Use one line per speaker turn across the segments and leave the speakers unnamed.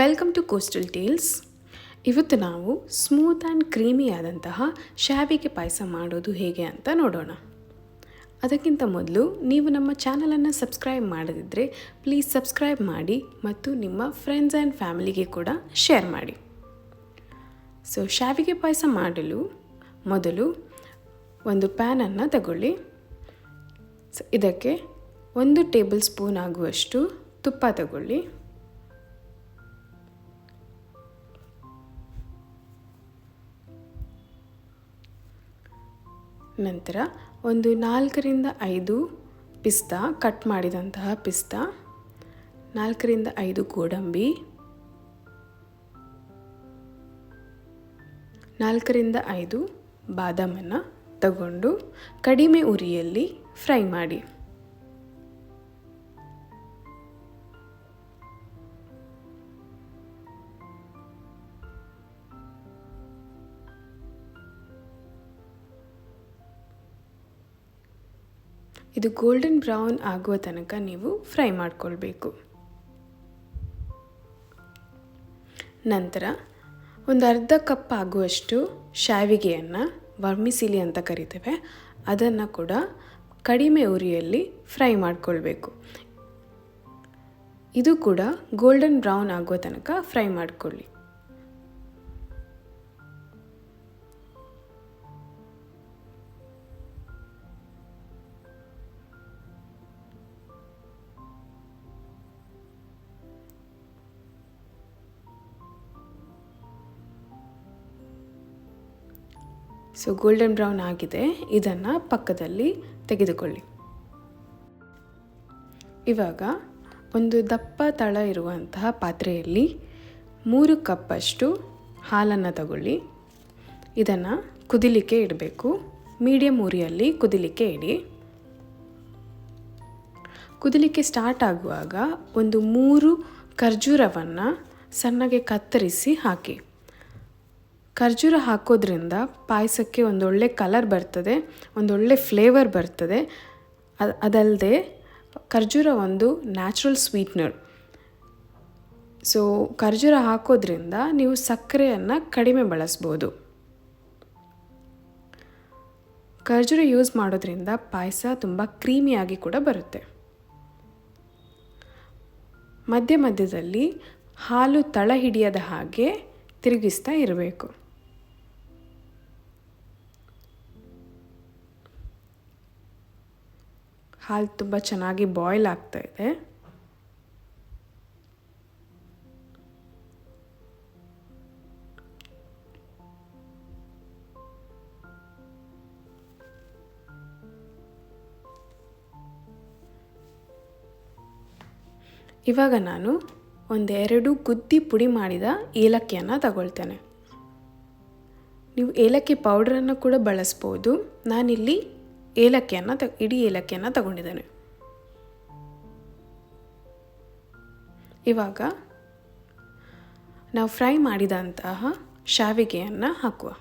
Welcome to coastal tiles ಇವತ್ತು ನಾವು smooth and creamy ಆದಂತಹ ಶಾವಿಗೆ ಪಾಯಸ ಮಾಡೋದು ಹೇಗೆ ಅಂತ ನೋಡೋಣ. ಅದಕ್ಕಿಂತ ಮೊದಲು ನೀವು ನಮ್ಮ ಚಾನಲನ್ನು ಸಬ್ಸ್ಕ್ರೈಬ್ ಮಾಡದಿದ್ದರೆ ಪ್ಲೀಸ್ ಸಬ್ಸ್ಕ್ರೈಬ್ ಮಾಡಿ ಮತ್ತು ನಿಮ್ಮ ಫ್ರೆಂಡ್ಸ್ ಆ್ಯಂಡ್ ಫ್ಯಾಮಿಲಿಗೆ ಕೂಡ ಶೇರ್ ಮಾಡಿ. ಸೊ ಶಾವಿಗೆ ಪಾಯಸ ಮಾಡಲು ಮೊದಲು ಒಂದು ಪ್ಯಾನನ್ನು ತಗೊಳ್ಳಿ. ಇದಕ್ಕೆ ಒಂದು ಟೇಬಲ್ ಸ್ಪೂನ್ ಆಗುವಷ್ಟು ತುಪ್ಪ ತಗೊಳ್ಳಿ. ನಂತರ ಒಂದು ನಾಲ್ಕರಿಂದ ಐದು ಪಿಸ್ತಾ ಕಟ್ ಮಾಡಿದಂತಹ ಪಿಸ್ತಾ, ನಾಲ್ಕರಿಂದ ಐದು ಗೋಡಂಬಿ, ನಾಲ್ಕರಿಂದ ಐದು ಬಾದಾಮನ್ನು ತಗೊಂಡು ಕಡಿಮೆ ಉರಿಯಲ್ಲಿ ಫ್ರೈ ಮಾಡಿ. ಇದು ಗೋಲ್ಡನ್ ಬ್ರೌನ್ ಆಗುವ ತನಕ ನೀವು ಫ್ರೈ ಮಾಡಿಕೊಳ್ಬೇಕು. ನಂತರ ಒಂದು ಅರ್ಧ ಕಪ್ ಆಗುವಷ್ಟು ಶಾವಿಗೆಯನ್ನು ವರ್ಮಿಸಿಲಿ ಅಂತ ಕರಿತೇವೆ. ಅದನ್ನು ಕೂಡ ಕಡಿಮೆ ಉರಿಯಲ್ಲಿ ಫ್ರೈ ಮಾಡಿಕೊಳ್ಬೇಕು. ಇದು ಕೂಡ ಗೋಲ್ಡನ್ ಬ್ರೌನ್ ಆಗುವ ತನಕ ಫ್ರೈ ಮಾಡಿಕೊಳ್ಳಿ. ಸೊ ಗೋಲ್ಡನ್ ಬ್ರೌನ್ ಆಗಿದೆ. ಇದನ್ನು ಪಕ್ಕದಲ್ಲಿ ತೆಗೆದುಕೊಳ್ಳಿ. ಇವಾಗ ಒಂದು ದಪ್ಪ ತಳ ಇರುವಂತಹ ಪಾತ್ರೆಯಲ್ಲಿ ಮೂರು ಕಪ್ಪಷ್ಟು ಹಾಲನ್ನು ತಗೊಳ್ಳಿ. ಇದನ್ನು ಕುದಿಲಿಕ್ಕೆ ಇಡಬೇಕು. ಮೀಡಿಯಮ್ ಉರಿಯಲ್ಲಿ ಕುದಿಲಿಕ್ಕೆ ಇಡಿ. ಕುದಿಲಿಕ್ಕೆ ಸ್ಟಾರ್ಟ್ ಆಗುವಾಗ ಒಂದು ಮೂರು ಖರ್ಜೂರವನ್ನು ಸಣ್ಣಗೆ ಕತ್ತರಿಸಿ ಹಾಕಿ. ಖರ್ಜೂರ ಹಾಕೋದ್ರಿಂದ ಪಾಯಸಕ್ಕೆ ಒಂದೊಳ್ಳೆ ಕಲರ್ ಬರ್ತದೆ, ಒಂದೊಳ್ಳೆ ಫ್ಲೇವರ್ ಬರ್ತದೆ. ಅದಲ್ಲದೆ ಖರ್ಜೂರ ಒಂದು ನ್ಯಾಚುರಲ್ ಸ್ವೀಟ್ನರ್ ಸೊ ಖರ್ಜೂರ ಹಾಕೋದ್ರಿಂದ ನೀವು ಸಕ್ಕರೆಯನ್ನು ಕಡಿಮೆ ಬಳಸ್ಬೋದು. ಖರ್ಜೂರ ಯೂಸ್ ಮಾಡೋದ್ರಿಂದ ಪಾಯಸ ತುಂಬ ಕ್ರೀಮಿಯಾಗಿ ಕೂಡ ಬರುತ್ತೆ. ಮಧ್ಯ ಮಧ್ಯದಲ್ಲಿ ಹಾಲು ತಳ ಹಿಡಿಯದ ಹಾಗೆ ತಿರುಗಿಸ್ತಾ ಇರಬೇಕು. ಹಾಲು ತುಂಬ ಚೆನ್ನಾಗಿ ಬಾಯ್ಲ್ ಆಗ್ತಾ ಇದೆ. ಇವಾಗ ನಾನು ಒಂದೆರಡು ಗುದ್ದಿ ಪುಡಿ ಮಾಡಿದ ಏಲಕ್ಕಿಯನ್ನು ತಗೊಳ್ತೇನೆ. ನೀವು ಏಲಕ್ಕಿ ಪೌಡ್ರನ್ನು ಕೂಡ ಬಳಸ್ಬೋದು. ನಾನಿಲ್ಲಿ ಏಲಕ್ಕಿಯನ್ನು ತ ಇಡೀ ಏಲಕ್ಕಿಯನ್ನು ತಗೊಂಡಿದ್ದೇನೆ. ಇವಾಗ ನಾವು ಫ್ರೈ ಮಾಡಿದಂತಹ ಶಾವಿಗೆಯನ್ನು ಹಾಕುವ.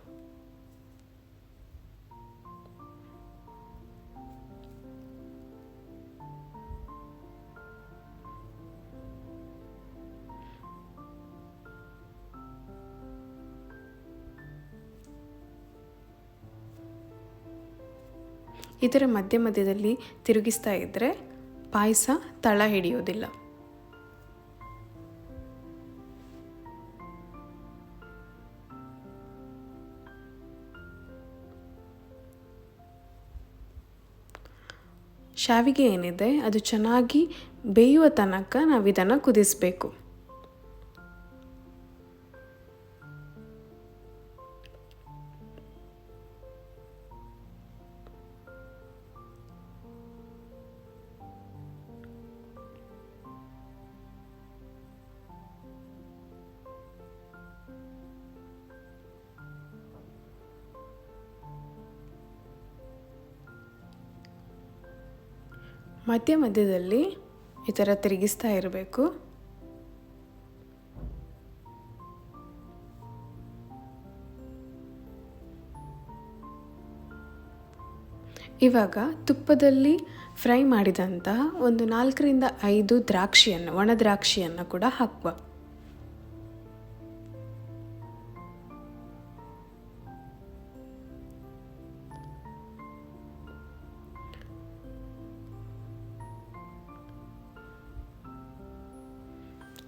ಇದರ ಮಧ್ಯ ಮಧ್ಯದಲ್ಲಿ ತಿರುಗಿಸ್ತಾ ಇದ್ದರೆ ಪಾಯಸ ತಳ ಹಿಡಿಯೋದಿಲ್ಲ. ಶಾವಿಗೆ ಏನಿದೆ, ಅದು ಚೆನ್ನಾಗಿ ಬೇಯುವ ತನಕ ನಾವು ಇದನ್ನು ಕುದಿಸಬೇಕು. ಮಧ್ಯ ಮಧ್ಯದಲ್ಲಿ ಈ ಥರ ತಿರುಗಿಸ್ತಾ ಇರಬೇಕು. ಇವಾಗ ತುಪ್ಪದಲ್ಲಿ ಫ್ರೈ ಮಾಡಿದಂತಹ ಒಂದು ನಾಲ್ಕರಿಂದ ಐದು ದ್ರಾಕ್ಷಿಯನ್ನು, ಒಣ ದ್ರಾಕ್ಷಿಯನ್ನು ಕೂಡ ಹಾಕುವ.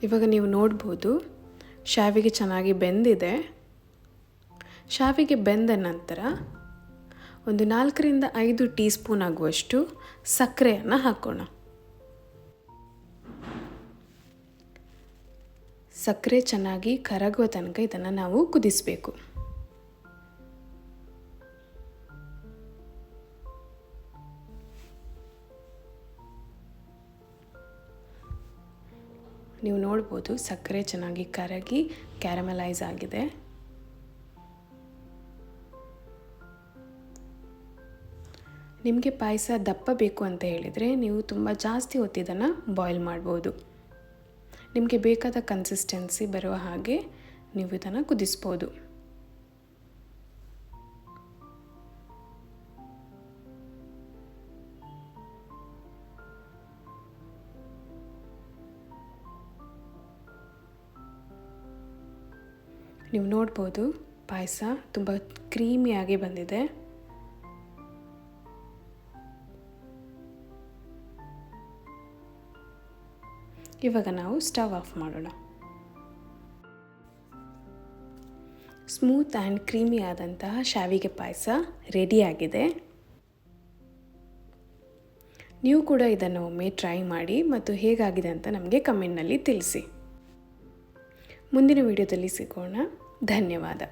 ಇವಾಗ ನೀವು ನೋಡ್ಬೋದು, ಶಾವಿಗೆ ಚೆನ್ನಾಗಿ ಬೆಂದಿದೆ. ಶಾವಿಗೆ ಬೆಂದ ನಂತರ ಒಂದು ನಾಲ್ಕರಿಂದ ಐದು ಟೀ ಸ್ಪೂನ್ ಆಗುವಷ್ಟು ಸಕ್ಕರೆಯನ್ನು ಹಾಕೋಣ. ಸಕ್ಕರೆ ಚೆನ್ನಾಗಿ ಕರಗುವ ತನಕ ಇದನ್ನು ನಾವು ಕುದಿಸಬೇಕು. ನೀವು ನೋಡ್ಬೋದು ಸಕ್ಕರೆ ಚೆನ್ನಾಗಿ ಕರಗಿ ಕ್ಯಾರಮಲೈಸ್ ಆಗಿದೆ. ನಿಮಗೆ ಪಾಯಸ ದಪ್ಪ ಬೇಕು ಅಂತ ಹೇಳಿದರೆ ನೀವು ತುಂಬ ಜಾಸ್ತಿ ಹೊತ್ತಿದ್ದನ್ನು ಬಾಯ್ಲ್ ಮಾಡ್ಬೋದು. ನಿಮಗೆ ಬೇಕಾದ ಕನ್ಸಿಸ್ಟೆನ್ಸಿ ಬರುವ ಹಾಗೆ ನೀವು ಇದನ್ನು ಕುದಿಸ್ಬೋದು. ನೀವು ನೋಡ್ಬೋದು ಪಾಯಸ ತುಂಬ ಕ್ರೀಮಿಯಾಗಿ ಬಂದಿದೆ. ಇವಾಗ ನಾವು ಸ್ಟವ್ ಆಫ್ ಮಾಡೋಣ. ಸ್ಮೂತ್ ಆ್ಯಂಡ್ ಕ್ರೀಮಿ ಆದಂತಹ ಶಾವಿಗೆ ಪಾಯಸ ರೆಡಿಯಾಗಿದೆ ನೀವು ಕೂಡ ಇದನ್ನು ಒಮ್ಮೆ ಟ್ರೈ ಮಾಡಿ ಮತ್ತು ಹೇಗಾಗಿದೆ ಅಂತ ನಮಗೆ ಕಮೆಂಟ್ನಲ್ಲಿ ತಿಳಿಸಿ. ಮುಂದಿನ ವಿಡಿಯೋದಲ್ಲಿ ಸಿಗೋಣ. ಧನ್ಯವಾದ